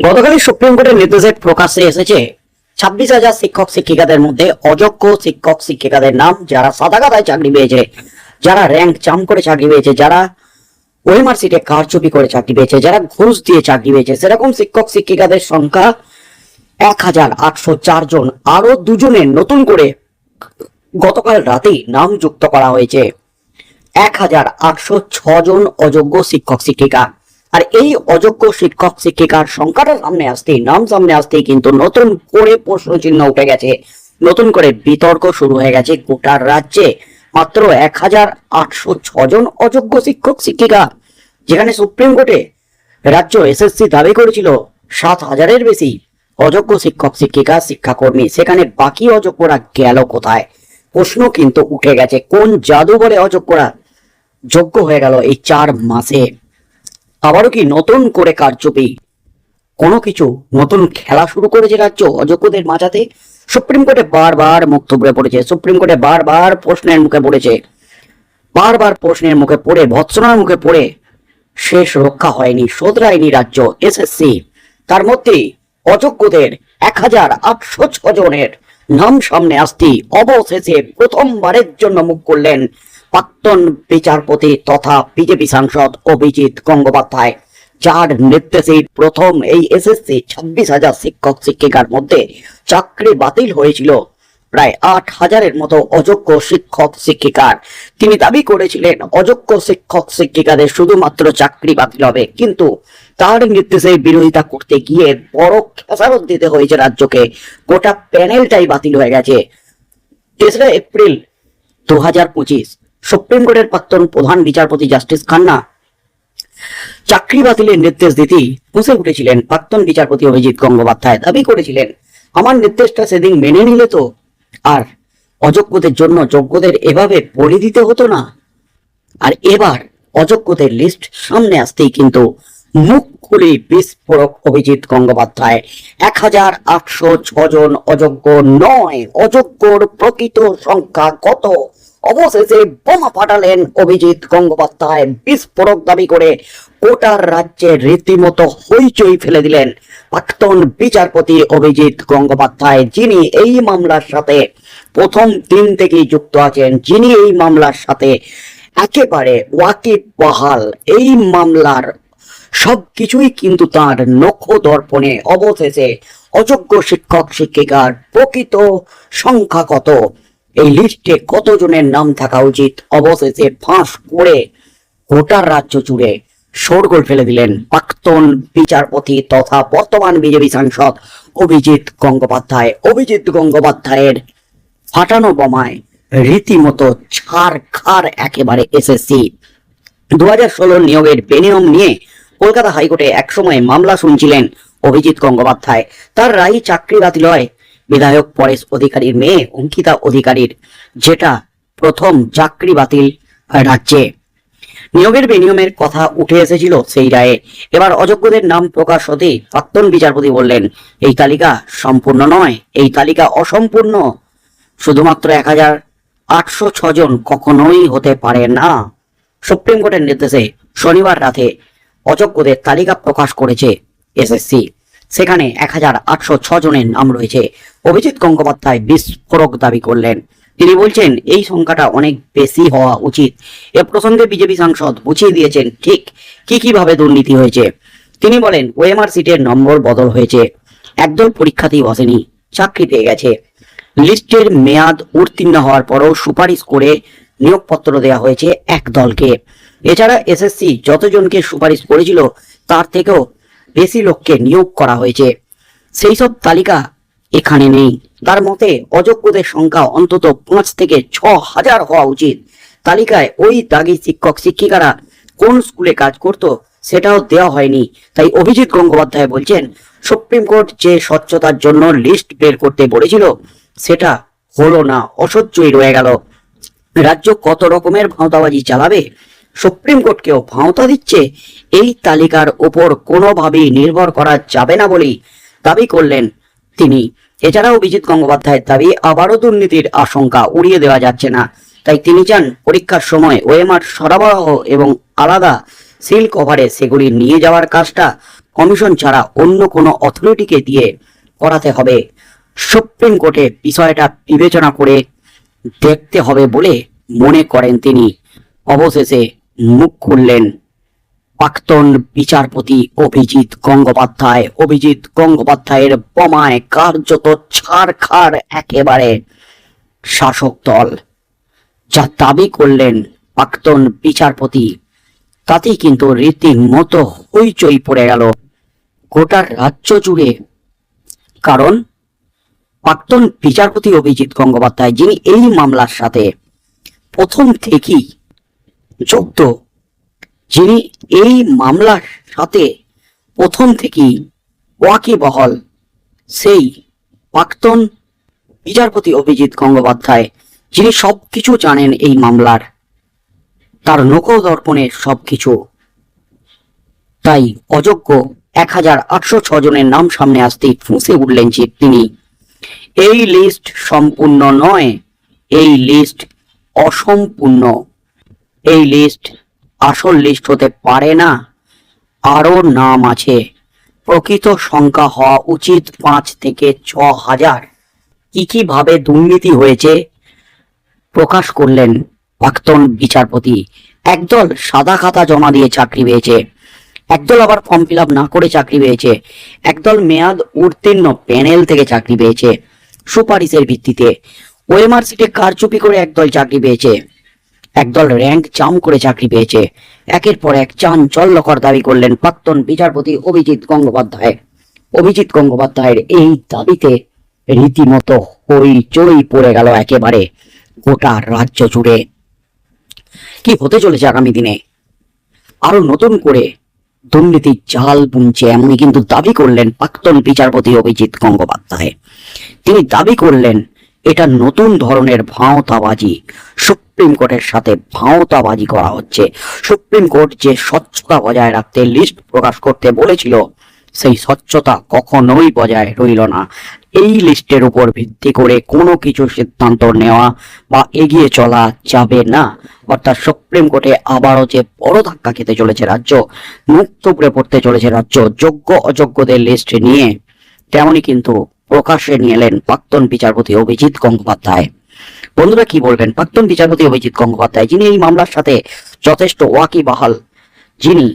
গতকালই সুপ্রিম কোর্টের নির্দেশে প্রকাশ্যে এসেছে ছাব্বিশ হাজার শিক্ষক, শিক্ষিকাদের মধ্যে অযোগ্য শিক্ষক, শিক্ষিকাদের নাম যারা সাদা চাকরি পেয়েছে, যারা র্যাঙ্ক চাম করে চাকরি পেয়েছে, যারা সিটে কারচুপি করে চাকরি পেয়েছে, যারা ঘুষ দিয়ে চাকরি পেয়েছে, সেরকম শিক্ষক, শিক্ষিকাদের সংখ্যা এক হাজার আটশো চার জন। আরও দুজনের নতুন করে গতকাল রাতেই নাম যুক্ত করা হয়েছে। এক হাজার আটশো জন অযোগ্য শিক্ষক, শিক্ষিকা। আর এই অযোগ্য শিক্ষক, শিক্ষিকার সংখ্যাটা সামনে আসতেই, নাম সামনে আসতেই কিন্তু নতুন করে প্রশ্ন চিহ্ন উঠে গেছে। নতুন করে বিতর্ক শুরু হয়ে গেছে গোটার রাজ্যে। মাত্র এক হাজার আটশো জন অযোগ্য শিক্ষক, শিক্ষিকা, যেখানে সুপ্রিম কোর্টে রাজ্য এসএসসি দাবি করেছিল সাত হাজারের বেশি অযোগ্য শিক্ষক, শিক্ষিকা, শিক্ষাকর্মী। সেখানে বাকি অযোগ্যরা গেল কোথায়? প্রশ্ন কিন্তু উঠে গেছে, কোন জাদু বলে অযোগ্যরা যোগ্য হয়ে গেল এই চার মাসে? আবারও কি নতুন করে কারচুপি? কোনো কিছু নতুন খেলা শুরু করেছে রাজ্য অযোগ্যদের মাঝাতে? সুপ্রিম কোর্টে বারবার মুখ থুবড়ে পড়েছে। সুপ্রিম কোর্টে বারবার প্রশ্নের মুখে পড়েছে। বারবার প্রশ্নের মুখে পড়ে, ভৎসনার মুখে পড়ে। শেষ রক্ষা হয়নি, শোধরায়নি রাজ্য এসএসসি। তার মধ্যে অযোগ্যদের এক হাজার আটশো জনের নাম সামনে আসতেই অবশেষে প্রথমবারের জন্য মুখ করলেন প্রাক্তন বিচারপতি তথা বিজেপি সাংসদ অভিজিৎ গঙ্গোপাধ্যায়, যার নির্দেশে প্রথম এই এসএসসি ছাব্বিশ হাজার শিক্ষক শিক্ষিকার মধ্যে চাকরি বাতিল হয়েছিল। প্রায় আট হাজারের মতো অযোগ্য শিক্ষক শিক্ষিকার। তিনি দাবি করেছিলেন, অযোগ্য শিক্ষক শিক্ষিকাদের শুধুমাত্র চাকরি বাতিল হবে, কিন্তু তার নির্দেশে বিরোধিতা করতে গিয়ে বড় খেসারত দিতে হয়েছে রাজ্যকে। গোটা প্যানেলটাই বাতিল হয়ে গেছে। তেসরা এপ্রিল দু হাজার পঁচিশ সুপ্রিম কোর্টের প্রাক্তন প্রধান বিচারপতি জাস্টিস খান্না চাকরি বাতিলের নির্দেশ দিতেই ফুঁসে উঠেছিলেন প্রাক্তন বিচারপতি অভিজিৎ গঙ্গোপাধ্যায়। দাবি করেছিলেন, আমার নির্দেশটা সেদিন মেনে নিলে তো, আর অযোগ্যদের জন্য যোগ্যদের এভাবে বলি দিতে হতো না। আর এবার অযোগ্যদের লিস্ট সামনে আসতেই কিন্তু মুখ খুলে বিস্ফোরক অভিজিৎ গঙ্গোপাধ্যায়। এক হাজার আটশো ছজন অযোগ্য নয়, অযোগ্যর প্রকৃত সংখ্যা কত? অবশেষে বোমা ফাটালেন অভিজিৎ গঙ্গোপাধ্যায়। বিস্ফোরক দাবি করে গোটার রাজ্যে রীতিমতো হইচই ফেলে দিলেন প্রাক্তন বিচারপতি অভিজিৎ গঙ্গোপাধ্যায়, যিনি এই মামলার সাথে প্রথম দিন থেকেই যুক্ত আছেন, যিনি এই মামলার সাথে একেবারে ওয়াকিব বহাল। এই মামলার সবকিছুই কিন্তু তার নখ দর্পণে। অবশেষে অযোগ্য শিক্ষক শিক্ষিকার প্রকৃত সংখ্যা কত? এই লিস্টে কতজনের নাম থাকা উচিত? অবশেষে ফাঁস করে গোটার রাজ্য জুড়ে শোরগোল ফেলে দিলেন প্রাক্তন বিচারপতি তথা বর্তমান বিজেপি সাংসদ অভিজিৎ গঙ্গোপাধ্যায়। অভিজিৎ গঙ্গোপাধ্যায়ের ফাটানো বোমায় রীতিমতো ছাড় খার একেবারে এসএসসি। দু হাজার ষোলোর নিয়োগের বেনিয়ম নিয়ে কলকাতা হাইকোর্টে একসময় মামলা শুনছিলেন অভিজিৎ গঙ্গোপাধ্যায়। তার রায় চাকরি বাতিল হয় বিধায়ক পরেশ অধিকারীর মেয়ে অঙ্কিতা অধিকারীর, যেটা প্রথম চাকরি বাতিল রাজ্যে। নিয়োগের বিনিয়মের কথা উঠে এসেছিল সেই রায়ে। এবার অযোগ্যদের নাম প্রকাশ হতেই প্রাক্তন বিচারপতি বললেন, এই তালিকা সম্পূর্ণ নয়, এই তালিকা অসম্পূর্ণ। শুধুমাত্র এক হাজার আটশো জন কখনোই হতে পারে না। সুপ্রিম কোর্টের নির্দেশে শনিবার রাতে অযোগ্যদের তালিকা প্রকাশ করেছে এসএসসি। সেখানে এক হাজার আটশো জনের নাম রয়েছে। অভিজিৎ গঙ্গোপাধ্যায় বিস্ফোরক দাবি করলেন। তিনি বলছেন, এই সংখ্যাটা অনেক বেশি হওয়া উচিত। এ প্রসঙ্গে বিজেপি সাংসদ বুঝিয়ে দিয়েছেন, ঠিক কি কীভাবে দুর্নীতি হয়েছে। তিনি বলেন, ওএমআর সিটের নম্বর বদল হয়েছে। একদল পরীক্ষাতেই বসেনি, চাকরি পেয়ে গেছে। লিস্টের মেয়াদ উত্তীর্ণ হওয়ার পরও সুপারিশ করে নিয়োগপত্র দেওয়া হয়েছে এক দলকে। এছাড়া এসএসসি যতজনকে সুপারিশ করেছিল, তার থেকেও বেশি লোককে নিয়োগ করা হয়েছে। সেই সব তালিকা এখানে নেই। তার মতে, অযোগ্যদের সংখ্যা অন্তত পাঁচ থেকে ছ হাজার হওয়া উচিত। তালিকায় ওই দাগি শিক্ষক, শিক্ষিকারা কোন স্কুলে কাজ করত সেটাও দেওয়া হয়নি। তাই অভিজিৎ গঙ্গোপাধ্যায় বলছেন, সুপ্রিম কোর্ট যে স্বচ্ছতার জন্য লিস্ট বের করতে বলেছিল, সেটা হলো না, অসহ্যই রয়ে গেল। রাজ্য কত রকমের ভাঁওতাবাজি চালাবে সুপ্রিম কোর্টকেও ভাঁওতা দিচ্ছে, এই তালিকার উপর কোনোভাবেই নির্ভর করা যাবে না বলেই দাবি করলেন তিনি। এছাড়াও অভিজিৎ গঙ্গোপাধ্যায়ের দাবি, আবারও দুর্নীতির আশঙ্কা উড়িয়ে দেওয়া যাচ্ছে না। তাই তিনি চান পরীক্ষার সময় ওএমআর সরবরাহ এবং আলাদা সিল কভারে সেগুলি নিয়ে যাওয়ার কাজটা কমিশন ছাড়া অন্য কোনো অথরিটিকে দিয়ে করাতে হবে। সুপ্রিম কোর্টে বিষয়টা বিবেচনা করে দেখতে হবে বলে মনে করেন তিনি। অবশেষে মুখ খুললেন প্রাক্তন বিচারপতি অভিজিৎ গঙ্গোপাধ্যায়। অভিজিৎ গঙ্গোপাধ্যায়ের বোমায় কার্যত ছাড়খাড় একেবারে শাসক দল। যা দাবি করলেন প্রাক্তন বিচারপতি, তাতেই কিন্তু রীতিমতো হইচই পড়ে গেল গোটার রাজ্য জুড়ে। কারণ প্রাক্তন বিচারপতি অভিজিৎ গঙ্গোপাধ্যায়, যিনি এই মামলার সাথে প্রথম থেকেই যুক্ত যিনি এই মামলার সাথে প্রথম থেকেই ওয়াকিবহল সেই প্রাক্তন বিচারপতি অভিজিৎ গঙ্গোপাধ্যায়, যিনি সবকিছু জানেন এই মামলার। তার লোকদর্পণে সবকিছু। তাই অযোগ্য এক হাজার আটশো জনের নাম সামনে আসতেই ফুঁসে উঠলেন যে তিনি। এই লিস্ট সম্পূর্ণ নয়, এই লিস্ট অসম্পূর্ণ। এই লিস্ট আসল লিস্ট হতে পারে না। আরও নাম আছে। প্রকৃত সংখ্যা হওয়া উচিত পাঁচ থেকে ছ হাজার। কি কি ভাবে দুর্নীতি হয়েছে? প্রকাশ করলেন প্রাক্তন বিচারপতি। একদল সাদা খাতা জমা দিয়ে চাকরি পেয়েছে। একদল আবার ফর্ম ফিল না করে চাকরি পেয়েছে। একদল মেয়াদ উত্তীর্ণ প্যানেল থেকে চাকরি পেয়েছে। সুপারিশের ভিত্তিতে। ওয়েমার সিটে কারচুপি করে একদল চাকরি পেয়েছে। একদল র্যাঙ্ক চাম করে চাকরি পেয়েছে। একের পর এক চাঞ্চল্যকর দাবি করলেন প্রাক্তন বিচারপতি অভিজিৎ গঙ্গোপাধ্যায়। অভিজিৎ গঙ্গোপাধ্যায়ের এই দাবিতে রীতিমতো হইচই পড়ে গেল একেবারে গোটা রাজ্য জুড়ে। কি হতে চলেছে আগামী দিনে? আরও নতুন করে দুর্নীতির জাল বুনছে এমনই কিন্তু দাবি করলেন প্রাক্তন বিচারপতি অভিজিৎ গঙ্গোপাধ্যায়। তিনি দাবি করলেন, এটা নতুন ধরনের ভাঁওতাবাজি সুপ্রিম কোর্টের সাথে ভাঁওতাবাজি করা হচ্ছে। সুপ্রিম কোর্ট যে স্বচ্ছতা বজায় রাখতে লিস্ট প্রকাশ করতে বলেছিল, সেই স্বচ্ছতা কখনোই বজায় রইল না। এই লিস্টের উপর ভিত্তি করে কোনো কিছু সিদ্ধান্ত নেওয়া বা এগিয়ে চলা যাবে না। অর্থাৎ সুপ্রিম কোর্টে আবারও যে বড় ধাক্কা খেতে চলেছে রাজ্য, মুক্ত উপরে পড়তে চলেছে রাজ্য, যোগ্য অযোগ্যদের লিস্ট নিয়ে তেমনই কিন্তু প্রকাশ্যে নিয়ে এলেন প্রাক্তন বিচারপতি অভিজিৎ গঙ্গোপাধ্যায়। বন্ধুরা কি বলবেন? প্রাক্তন বিচারপতি অভিজিৎ গঙ্গোপাধ্যায়, যিনি এই মামলার সাথে যথেষ্ট ওয়াকিবাহাল, যিনি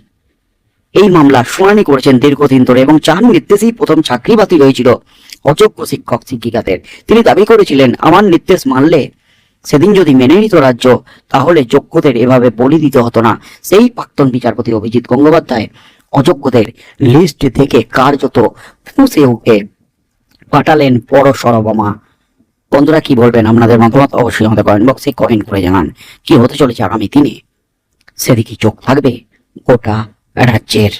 এই মামলার শুনানি করেছেন দীর্ঘদিন ধরে এবং চার নির্দেশেই প্রথম চাকরি বাতিল হয়েছিল অযোগ্য শিক্ষক শিক্ষিকাদের। তিনি দাবি করেছিলেন, আমার নির্দেশ মানলে সেদিন যদি মেনে নিত রাজ্য, তাহলে যোগ্যদের এভাবে বলি দিতে হতো না। সেই প্রাক্তন বিচারপতি অভিজিৎ গঙ্গোপাধ্যায় অযোগ্যদের লিস্ট থেকে কার্যত ফুঁসে উঠে পাঠালেন বড় সরবমা বন্ধুরা, কি বলবেন? আপনাদের মতামত অবশ্যই আমাদের কমেন্ট বক্সে কমেন্ট করে জানান। কি হতে চলেছে আগামী দিনে? সেদিকে চোখ থাকবে গোটা রাজ্যের